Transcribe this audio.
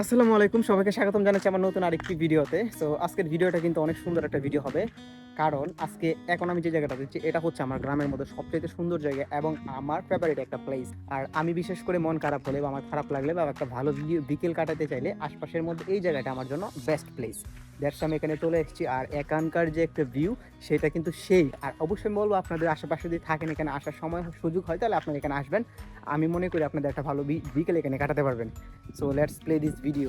আসসালামু আলাইকুম, সবাইকে স্বাগতম জানাচ্ছি আমার নতুন আরেকটি ভিডিওতে। সো আজকের ভিডিওটা কিন্তু অনেক সুন্দর একটা ভিডিও হবে। কারণ আজকে এখন আমি যে জায়গাটা দিচ্ছি এটা হচ্ছে আমার গ্রামের মধ্যে সবচেয়ে সুন্দর জায়গা এবং আমার ফেভারিট একটা প্লেস আর আমি বিশেষ করে মন খারাপ হলে বা আমার খারাপ লাগলে বা একটা ভালো বিকেল কাটাতে চাইলে আশপাশের মধ্যে এই জায়গাটা আমার জন্য বেস্ট প্লেস দ্যাটস আমি এখানে চলে এসেছি আর এখানকার যে একটা ভিউ সেটা কিন্তু সেই। আর অবশ্যই বলব, আপনাদের আশেপাশে যদি থাকেন এখানে, আসার সময় সুযোগ হয়, তাহলে আপনারা এখানে আসবেন। আমি মনে করি আপনাদের একটা ভালো বিকেল এখানে কাটাতে পারবেন। So let's play this video